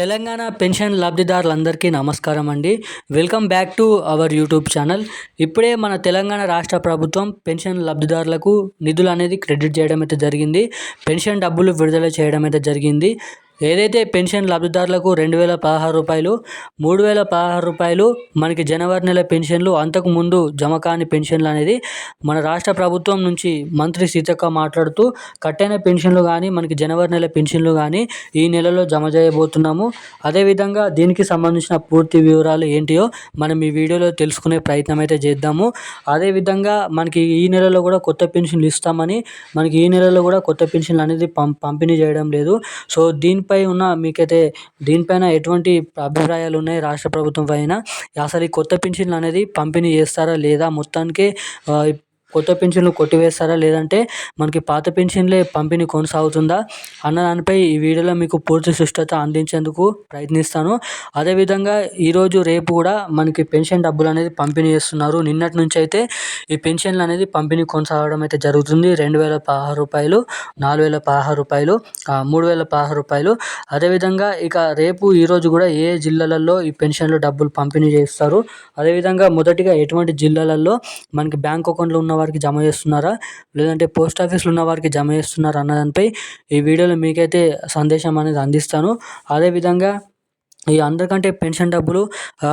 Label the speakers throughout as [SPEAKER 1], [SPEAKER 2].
[SPEAKER 1] Telangana pension లబ్ధిదారులందరికీ నమస్కారం అండి. Welcome back to our YouTube channel. ఇప్పుడే మన తెలంగాణ రాష్ట్ర ప్రభుత్వం పెన్షన్ లబ్ధిదారులకు నిధులు అనేది క్రెడిట్ చేయడం అయితే జరిగింది. పెన్షన్ డబ్బులు విడుదల చేయడం అయితే జరిగింది. ఏదైతే పెన్షన్ లబ్ధిదారులకు రెండు వేల పదహారు రూపాయలు మూడు వేల పదహారు రూపాయలు మనకి జనవరి నెల పెన్షన్లు అంతకు ముందు జమ కాని పెన్షన్లు అనేది మన రాష్ట్ర ప్రభుత్వం నుంచి మంత్రి సీతక్క మాట్లాడుతూ కట్టైన పెన్షన్లు కానీ మనకి జనవరి నెల పెన్షన్లు కానీ ఈ నెలలో జమ చేయబోతున్నాము. అదేవిధంగా దీనికి సంబంధించిన పూర్తి వివరాలు ఏంటియో మనం ఈ వీడియోలో తెలుసుకునే ప్రయత్నం అయితే చేద్దాము. అదేవిధంగా మనకి ఈ నెలలో కూడా కొత్త పెన్షన్లు ఇస్తామని మనకి ఈ నెలలో కూడా కొత్త పెన్షన్లు అనేది పం పంపిణీ చేయడం లేదు. సో దీని దీనిపై ఉన్న మీకైతే దీనిపైన ఎటువంటి అభిప్రాయాలు ఉన్నాయి రాష్ట్ర ప్రభుత్వం పైన? అసలు ఈ కొత్త పెన్షన్లు అనేది పంపిణీ చేస్తారా లేదా? మొత్తానికి కొత్త పెన్షన్లు కొట్టివేస్తారా? లేదంటే మనకి పాత పెన్షన్లే పంపిణీ కొనసాగుతుందా? అన్న దానిపై ఈ వీడియోలో మీకు పూర్తి సుష్టత అందించేందుకు ప్రయత్నిస్తాను. అదేవిధంగా ఈరోజు రేపు కూడా మనకి పెన్షన్ డబ్బులు అనేది పంపిణీ చేస్తున్నారు. నిన్నటి నుంచి అయితే ఈ పెన్షన్లు అనేది పంపిణీ కొనసాగడం అయితే జరుగుతుంది. రెండు వేల పదహారు రూపాయలు నాలుగు వేల పదహారు రూపాయలు మూడు వేల పదహారు రూపాయలు. అదేవిధంగా ఇక రేపు ఈరోజు కూడా ఏ జిల్లాలలో ఈ పెన్షన్లు డబ్బులు పంపిణీ చేస్తారు? అదేవిధంగా మొదటిగా ఎటువంటి జిల్లాలలో మనకి బ్యాంక్ అకౌంట్లో ఉన్న వారికి జమ చేస్తున్నారా? లేదంటే పోస్ట్ ఆఫీస్లో ఉన్న వారికి జమ చేస్తున్నారా అన్న దానిపై ఈ వీడియోలో మీకైతే సందేశం అనేది అందిస్తాను. అదేవిధంగా ఈ అందరికంటే పెన్షన్ డబ్బులు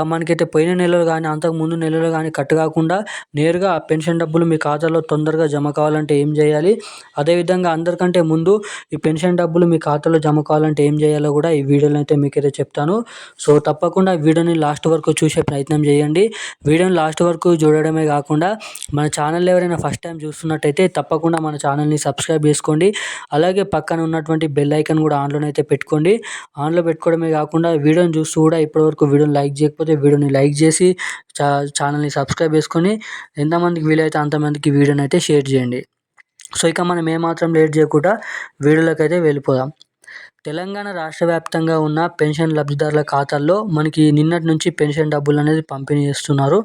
[SPEAKER 1] మనకైతే పోయిన నెలలో కానీ అంతకు ముందు నెలలో కానీ కట్ కాకుండా నేరుగా పెన్షన్ డబ్బులు మీ ఖాతాలో తొందరగా జమ కావాలంటే ఏం చేయాలి? అదేవిధంగా అందరికంటే ముందు ఈ పెన్షన్ డబ్బులు మీ ఖాతాలో జమ కావాలంటే ఏం చేయాలో కూడా ఈ వీడియోలో అయితే మీకైతే చెప్తాను. సో తప్పకుండా వీడియోని లాస్ట్ వరకు చూసే ప్రయత్నం చేయండి. వీడియోని లాస్ట్ వరకు చూడడమే కాకుండా మన ఛానల్ ఎవరైనా ఫస్ట్ టైం చూస్తున్నట్టయితే తప్పకుండా మన ఛానల్ని సబ్స్క్రైబ్ చేసుకోండి. అలాగే పక్కన ఉన్నటువంటి బెల్ ఐకన్ కూడా ఆన్లోనైతే అయితే పెట్టుకోండి. ఆన్లో పెట్టుకోవడమే కాకుండా వీడియో వీడియోని చూస్తూ కూడా ఇప్పటివరకు వీడియోని లైక్ చేయకపోతే వీడియోని లైక్ చేసి చా ఛానల్ని సబ్స్క్రైబ్ చేసుకొని ఎంతమందికి వీలైతే అంతమందికి వీడియోని అయితే షేర్ చేయండి. సో ఇక మనం ఏమాత్రం లేట్ చేయకుండా వీడియోలోకి అయితే వెళ్ళిపోదాం. తెలంగాణ రాష్ట్ర వ్యాప్తంగా ఉన్న పెన్షన్ లబ్ధిదారుల ఖాతాల్లో మనకి నిన్నటి నుంచి పెన్షన్ డబ్బులు అనేది పంపిణీ చేస్తున్నారు.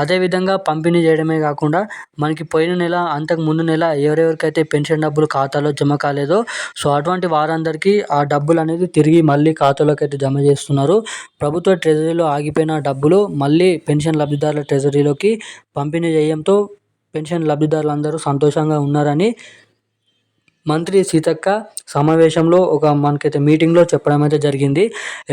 [SPEAKER 1] అదేవిధంగా పంపిణీ చేయడమే కాకుండా మనకి పోయిన నెల అంతకు ముందు నెల ఎవరెవరికైతే పెన్షన్ డబ్బులు ఖాతాలో జమ కాలేదో సో అటువంటి వారందరికీ ఆ డబ్బులు అనేది తిరిగి మళ్ళీ ఖాతాలోకి అయితే జమ చేస్తున్నారు. ప్రభుత్వ ట్రెజరీలో ఆగిపోయిన డబ్బులు మళ్ళీ పెన్షన్ లబ్ధిదారుల ట్రెజరీలోకి పంపిణీ చేయడంతో పెన్షన్ లబ్ధిదారులందరూ సంతోషంగా ఉన్నారని మంత్రి సీతక్క సమావేశంలో ఒక మనకైతే మీటింగ్లో చెప్పడం అయితే జరిగింది.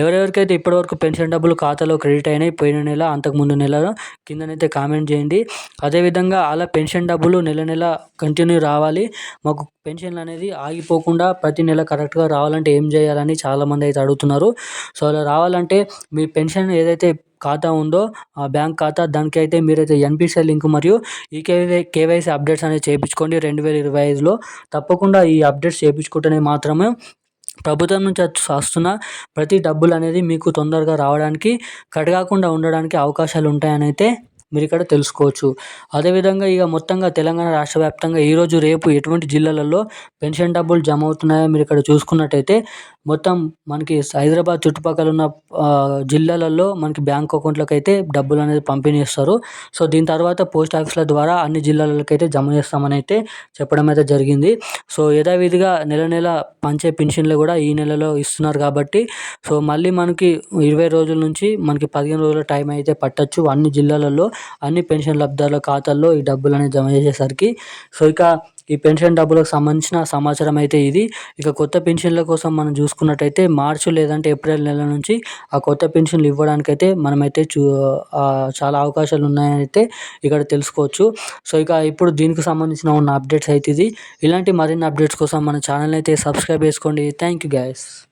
[SPEAKER 1] ఎవరెవరికైతే ఇప్పటివరకు పెన్షన్ డబ్బులు ఖాతాలో క్రెడిట్ అయినాయి పోయిన నెల అంతకుముందు నెలలో కిందనైతే కామెంట్ చేయండి. అదేవిధంగా అలా పెన్షన్ డబ్బులు నెల నెల కంటిన్యూ రావాలి. మాకు పెన్షన్లు అనేది ఆగిపోకుండా ప్రతి నెల కరెక్ట్గా రావాలంటే ఏం చేయాలని చాలామంది అయితే అడుగుతున్నారు. సో అలా రావాలంటే మీ పెన్షన్ ఏదైతే ఖాతా ఉందో ఆ బ్యాంక్ ఖాతా దానికి అయితే మీరైతే ఎన్పిసిఐ లింక్ మరియు ఈ కేవై కేవైసీ అప్డేట్స్ అనేది చేయించుకోండి. రెండు వేల ఇరవై ఐదులో తప్పకుండా ఈ అప్డేట్స్ చేయించుకుంటేనే మాత్రమే ప్రభుత్వం నుంచి వస్తున్న ప్రతి డబ్బులు అనేది మీకు తొందరగా రావడానికి కట్ కాకుండా ఉండడానికి అవకాశాలు ఉంటాయని అయితే మీరు ఇక్కడ తెలుసుకోవచ్చు. అదేవిధంగా ఇక మొత్తంగా తెలంగాణ రాష్ట్ర వ్యాప్తంగా ఈరోజు రేపు ఎటువంటి జిల్లాలలో పెన్షన్ డబ్బులు జమ అవుతున్నాయో మీరు ఇక్కడ చూసుకున్నట్టయితే మొత్తం మనకి హైదరాబాద్ చుట్టుపక్కల ఉన్న జిల్లాలలో మనకి బ్యాంక్ అకౌంట్లకు అయితే డబ్బులు అనేది పంపిణీ చేస్తారు. సో దీని తర్వాత పోస్ట్ ఆఫీస్ల ద్వారా అన్ని జిల్లాలకు అయితే జమ చేస్తామని అయితే చెప్పడం అయితే జరిగింది. సో యథావిధిగా నెల నెల పంచే పెన్షన్లు కూడా ఈ నెలలో ఇస్తున్నారు కాబట్టి సో మళ్ళీ మనకి ఇరవై రోజుల నుంచి మనకి పదిహేను రోజుల టైం అయితే పట్టచ్చు అన్ని జిల్లాలలో అన్ని పెన్షన్ లబ్ధిదారుల ఖాతాల్లో ఈ డబ్బులు అనేది జమ చేసేసరికి. సో ఇక ఈ పెన్షన్ డబ్బులకు సంబంధించిన సమాచారం అయితే ఇది. ఇక కొత్త పెన్షన్ల కోసం మనం చూసుకున్నట్టయితే మార్చి లేదంటే ఏప్రిల్ నెల నుంచి ఆ కొత్త పెన్షన్లు ఇవ్వడానికైతే మనమైతే చూ చాలా అవకాశాలు ఉన్నాయని అయితే ఇక్కడ తెలుసుకోవచ్చు. సో ఇక ఇప్పుడు దీనికి సంబంధించిన ఉన్న అప్డేట్స్ అయితే ఇది. ఇలాంటి మరిన్ని అప్డేట్స్ కోసం మన ఛానల్ అయితే సబ్స్క్రైబ్ చేసుకోండి. Thank you guys.